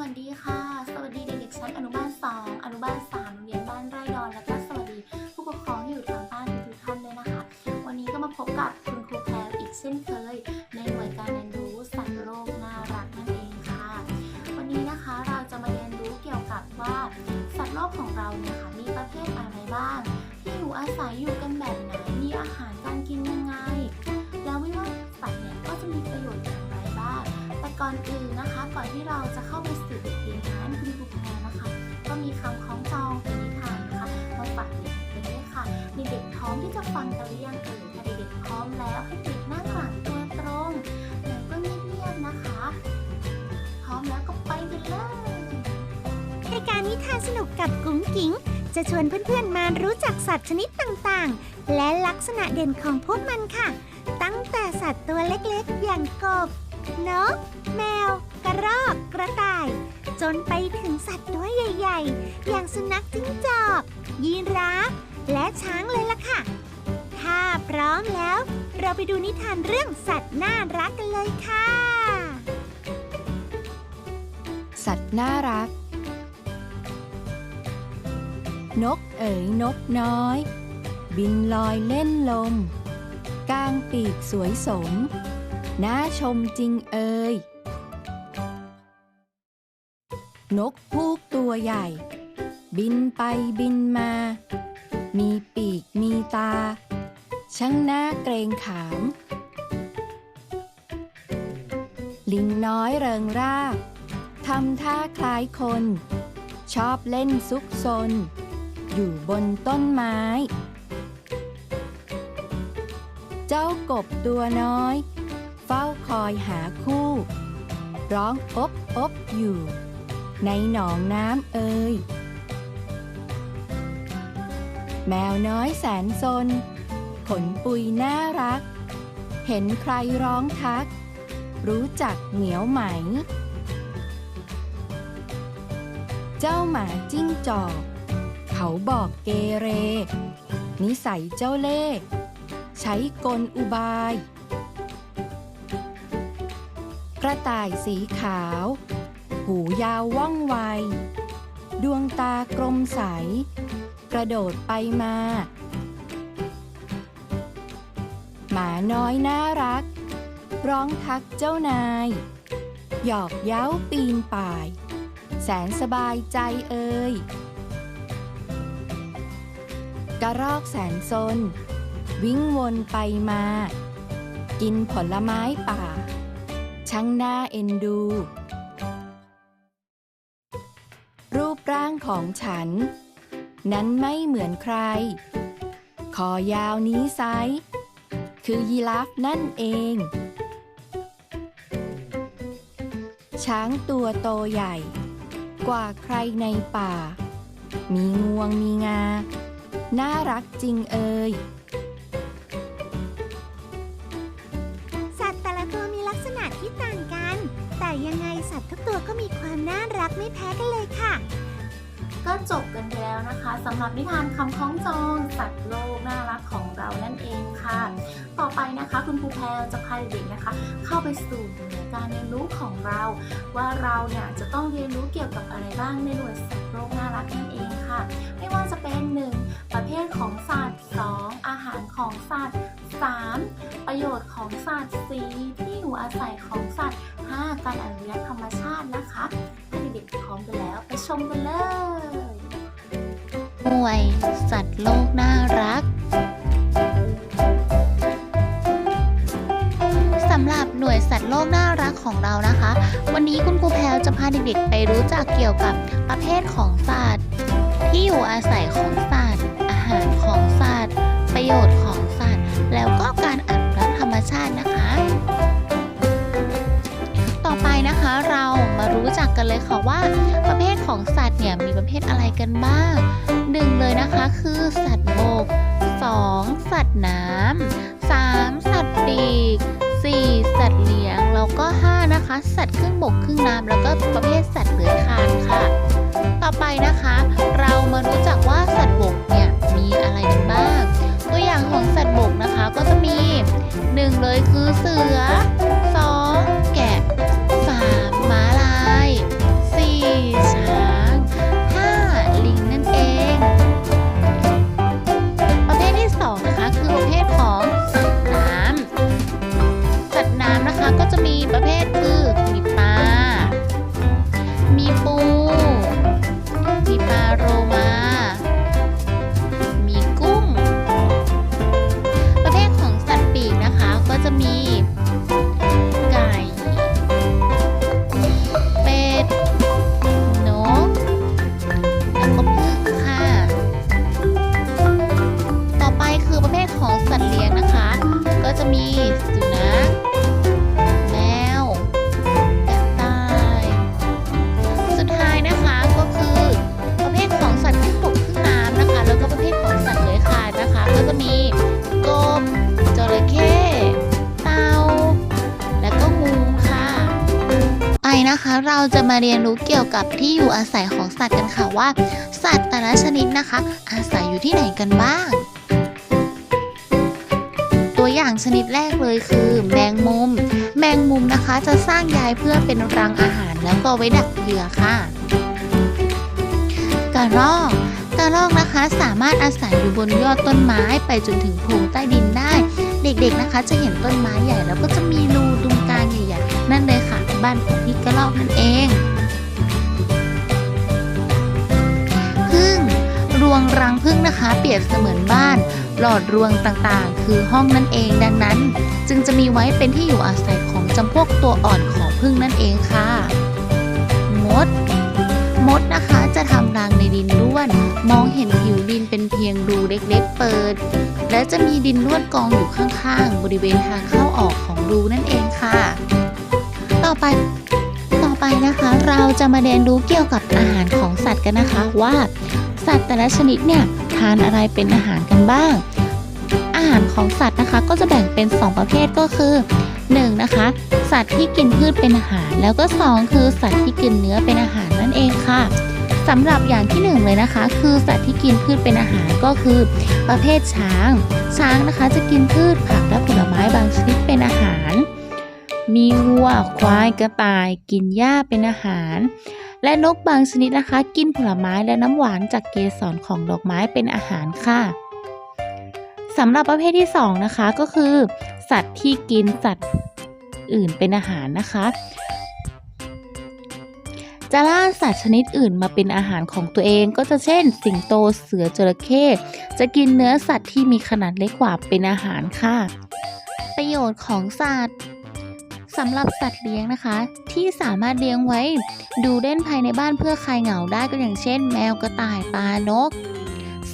วัสดีค่ะ สวัสดีเด็กๆชั้นอนุบาล 2 อนุบาล3โรงเรียนบ้านไร่ดอน แล้วก็สวัสดีผู้ปกครองที่อยู่ทางบ้านทุกท่านด้วยนะคะ วันนี้ก็มาพบกับคุณครูแพรอีกเช่นเคย ในหน่วยการเรียนรู้สัตว์โลกน่ารักนั่นเองค่ะ วันนี้นะคะเราจะมาเรียนรู้เกี่ยวกับว่าสัตว์โลกของเราเนี่ยค่ะมีประเภทอะไรบ้าง ที่อยู่อาศัยอยู่กัน เข้าไปสู่บทเรียนนั้นคุณครูแพรนะคะ ก็มีคำคล้องจองเป็นนิทานนะคะมาฝากเด็กๆกันด้วยค่ะเด็กพร้อมที่จะฟังกันหรือยังเอ่ยถ้าเด็กๆพร้อมแล้วให้เด็กนั่งหลังตัวตรงแล้วก็เงียบๆนะคะ พร้อมแล้วก็ไปกันเลยรายการนิทานสนุกกับกุ้งกิ๋งจะชวนเพื่อนๆมารู้จักสัตว์ชนิดต่างๆ และลักษณะเด่นของพวกมันค่ะ ตั้งแต่สัตว์ตัวเล็กๆ อย่างกบ นก แมว กระรอก กระต่าย จนไปถึงสัตว์ตัวใหญ่ ๆ อย่างสุนัขจิ้งจอก ยีราฟและช้างเลยล่ะค่ะ ถ้าพร้อมแล้ว เราไปดูนิทานเรื่องสัตว์น่ารักกันเลยค่ะ สัตว์น่ารัก นกเอ๋ยนกน้อย บินลอยเล่นลม กลางปีกสวยสม น่าชมจริงเอ่ย นกพูกตัวใหญ่ บินไปบินมา มีปีกมีตา ช่างหน่าเกรงขาม ลิงน้อยเริงร่าทำท่าคล้ายคน ชอบเล่นซุกซน อยู่บนต้นไม้ เจ้ากบตัวน้อย เฝ้าคอยหาคู่ ร้องอบอบอยู่ ในหนองน้ำเอ่ยแมวน้อยแสนซน ขนปุยน่ารัก เห็นใครร้องทัก รู้จักเหนียวไหม เจ้าหมาจิ้งจอก เขาบอกเกเร นิสัยเจ้าเล่ห์ใช้กลอุบาย กระต่ายสีขาว หูยาวว่องไว ดวงตากลมใส กระโดดไปมา หมาน้อยน่ารัก ร้องทักเจ้านาย หยอกเย้าปีนป่าย แสนสบายใจเอ่ยกระรอกแสนซน วิ่งวนไปมา กินผลไม้ป่า ช่างน่าเอ็นดู ของฉัน นั้นไม่เหมือนใคร คอยาวนี้ไซคือยีราฟนั่นเอง ช้างตัวโตใหญ่ กว่าใครในป่า มีงวงมีงา น่ารักจริงเอ่ย ก็จบกันไปแล้วนะคะสำหรับนิทานคำคล้องจองสัตว์โลกน่ารักของเรานั่นเองค่ะ ต่อไปนะคะคุณครูแพรจะพาเด็กๆนะคะ เข้าไปสู่หน่วยการเรียนรู้ของเรา ว่าเราเนี่ยจะต้องเรียนรู้เกี่ยวกับอะไรบ้างในหน่วยสัตว์โลกน่ารักนั่นเองค่ะ ไม่ว่าจะเป็น 1. ประเภทของสัตว์ 2. อาหารของสัตว์ 3. ประโยชน์ของสัตว์ 4. ที่อยู่อาศัยของสัตว์ 5. การอนุรักษ์ธรรมชาตินะคะ ด็กพร้อมกันแล้วไปชมกันเลยหน่วย สัตว์โลกน่ารักสำหรับหน่วยสัตว์โลกน่ารักของเรานะคะ วันนี้คุณครูแพลวจะพาเด็กๆ ไปรู้จักเกี่ยวกับประเภทของสัตว์ ที่อยู่อาศัยของสัตว์ อาหารของสัตว์ ประโยชน์ของสัตว์ แล้วก็การอนุรักษ์ธรรมชาตินะคะ ต่อไปนะคะเรา รู้จักกันเลยค่ะว่า ประเภทของสัตว์เนี่ยมีประเภทอะไรกันบ้างหนึ่งเลยนะคะคือสัตว์บก 2. สัตว์น้ำ 3. สัตว์ปีก 4. สัตว์เลี้ยง แล้วก็ 5 นะคะ สัตว์ครึ่งบกครึ่งน้ำแล้วก็ประเภทสัตว์เลื้อยคลานค่ะ ต่อไปนะคะ เรามารู้จักว่าสัตว์บกเนี่ยมีอะไรกันบ้าง ตัวอย่างของสัตว์บกนะคะก็จะมี 1 เลยคือเสือ เราจะมาเรียนรู้เกี่ยวกับที่อยู่อาศัยของสัตว์กันค่ะว่า สัตว์แต่ละชนิดนะคะ อาศัยอยู่ที่ไหนกันบ้าง ตัวอย่างชนิดแรกเลยคือแมงมุม แมงมุมนะคะจะสร้างใยเพื่อเป็นรังอาหารแล้วก็ไว้ดักเหยื่อค่ะกระรอกกระรอกนะคะสามารถอาศัยอยู่บนยอดต้นไม้ไปจนถึงโพรงใต้ดินได้ เด็กๆนะคะ จะเห็นต้นไม้ใหญ่แล้วก็จะมีรูตรงกลางใหญ่ๆนั่นเลย บ้านของพี่กระรอกนั่นเองพึ่งรวงรังพึ่งนะคะ เปรียบเสมือนบ้าน หลอดรวงต่างๆ คือห้องนั่นเองดังนั้น จึงจะมีไว้เป็นที่อยู่อาศัยของจำพวกตัวอ่อนของพึ่งนั่นเองค่ะ มด มดนะคะจะทำรังในดินร่วน มองเห็นผิวดินเป็นเพียงรูเล็กๆเปิด และจะมีดินร่วนกองอยู่ข้างๆ บริเวณทางเข้าออกของรูนั่นเองค่ะ ต่อไป ต่อไปนะคะ เราจะมาเรียนรู้เกี่ยวกับอาหารของสัตว์กันนะคะว่าสัตว์แต่ละชนิดเนี่ยทานอะไรเป็นอาหารกันบ้าง อาหารของสัตว์นะคะก็จะแบ่งเป็น 2 ประเภทก็คือ 1. นะคะ สัตว์ที่กินพืชเป็นอาหาร แล้วก็ 2 คือสัตว์ที่กินเนื้อเป็นอาหารนั่นเองค่ะสำหรับอย่างที่1เลยนะคะ คือสัตว์ที่กินพืชเป็นอาหารก็คือ ประเภทช้าง ช้างนะคะจะกินพืชผักและผลไม้บางชนิดเป็นอาหาร มีวัว ควาย กระต่าย กินหญ้าเป็นอาหาร และนกบางชนิดนะคะ กินผลไม้และน้ำหวานจากเกสรของดอกไม้เป็นอาหารค่ะสำหรับประเภทที่ 2 นะคะก็คือ สัตว์ที่กินสัตว์อื่นเป็นอาหารนะคะ จะล่าสัตว์ชนิดอื่นมาเป็นอาหารของตัวเองก็จะเช่น สิงโตเสือจระเข้จะกินเนื้อสัตว์ที่มีขนาดเล็กกว่าเป็นอาหารค่ะ ประโยชน์ของสัตว์ สำหรับสัตว์เลี้ยงนะคะ ที่สามารถเลี้ยงไว้ ดูเล่นภายในบ้านเพื่อคลายเหงาได้ก็อย่างเช่น แมวกระต่ายปลานก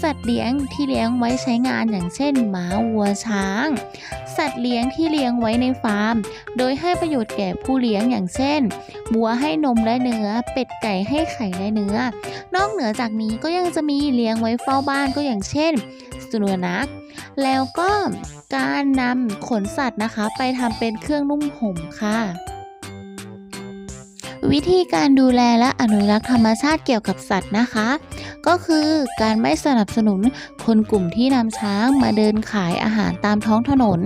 สัตว์เลี้ยงที่เลี้ยงไว้ใช้งานอย่างเช่นหมาวัวช้าง สัตว์เลี้ยงที่เลี้ยงไว้ในฟาร์ม โดยให้ประโยชน์แก่ผู้เลี้ยงอย่างเช่นวัวให้นมและเนื้อ เป็ดไก่ให้ไข่และเนื้อ นอกเหนือจากนี้ก็ยังจะมีเลี้ยงไว้เฝ้าบ้านก็อย่างเช่น สุนัขแล้วก็การนำขนสัตว์นะคะ ไปทำเป็นเครื่องนุ่มห่มค่ะวิธีการดูแลและอนุรักษ์ธรรมชาติเกี่ยวกับสัตว์นะคะ ก็คือการไม่สนับสนุนคนกลุ่มที่นำช้างมาเดินขายอาหารตามท้องถนน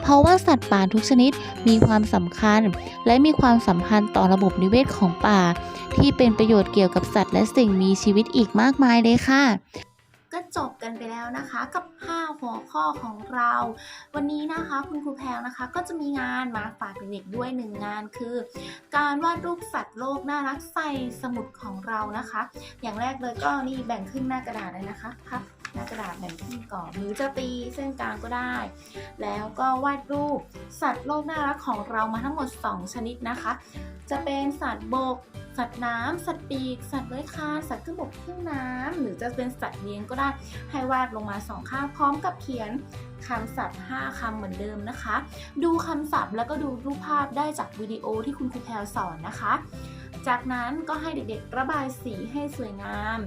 เพราะว่าสัตว์ป่าทุกชนิดมีความสำคัญ และมีความสัมพันธ์ต่อระบบนิเวศของป่า ที่เป็นประโยชน์เกี่ยวกับสัตว์และสิ่งมีชีวิตอีกมากมายเลยค่ะ ก็จบกันไปแล้วนะคะกับ 5 หัวข้อของเรา วันนี้นะคะคุณครูแพงนะคะก็จะมีงานมาฝากเด็กๆด้วยหนึ่งงานคือ การวาดรูปสัตว์โลกน่ารักใส่สมุดของเรานะคะ อย่างแรกเลยก็นี่แบ่งครึ่งหน้ากระดาษเลยนะคะพับหน้ากระดาษแบ่งครึ่งก่อนหรือจะตีเส้นกลางก็ได้ แล้วก็วาดรูปสัตว์โลกน่ารักของเรามาทั้งหมด 2 ชนิดนะคะ จะเป็นสัตว์บก สัตว์น้ำสัตว์ปีก สัตว์เลื้อยคลานสัตว์ขึ้นบกขึ้นน้ำหรือจะเป็นสัตว์เลี้ยงก็ได้ ให้วาดลงมาสองข้างพร้อมกับเขียนคำศัพท์ 5 คำเหมือนเดิมนะคะ ดูคำศัพท์แล้วก็ดูรูปภาพได้จากวิดีโอที่คุณครูแพลสอนนะคะ จากนั้นก็ให้เด็กๆ ระบายสีให้สวยงาม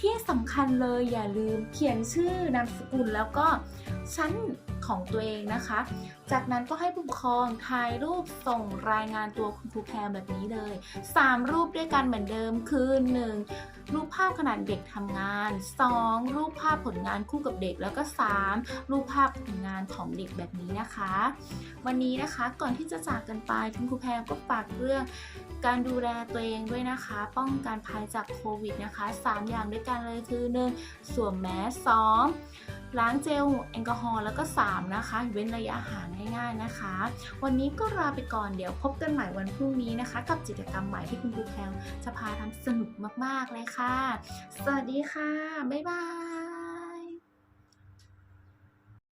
ที่สำคัญเลยอย่าลืมเขียนชื่อนามสกุลแล้วก็ชั้น ของตัวเองนะคะ จากนั้นก็ให้ผู้ปกครองถ่ายรูปส่งรายงานตัวคุณครูแพรแบบนี้เลย 3 รูปด้วยกันเหมือนเดิมคือ 1. รูปภาพขณะเด็กทำงาน 2. รูปภาพผลงานคู่กับเด็กแล้วก็ 3. รูปภาพผลงานของเด็กแบบนี้นะคะ วันนี้นะคะก่อนที่จะจากกันไปคุณครูแพรก็ฝากเรื่องการดูแลตัวเองด้วยนะคะ ป้องกันภัยจากโควิดนะคะ 3 อย่างด้วยกันเลยคือ 1. สวมแมส 2. ล้างเจลแอลกอฮอล์แล้วก็ 3 นะคะ เว้นระยะห่างง่ายๆนะคะ วันนี้ก็ลาไปก่อนเดี๋ยวพบกันใหม่วันพรุ่งนี้นะคะ กับกิจกรรมใหม่ที่คุณครูแพลจะพาทำสนุกมากๆเลยค่ะ สวัสดีค่ะ บ๊ายบาย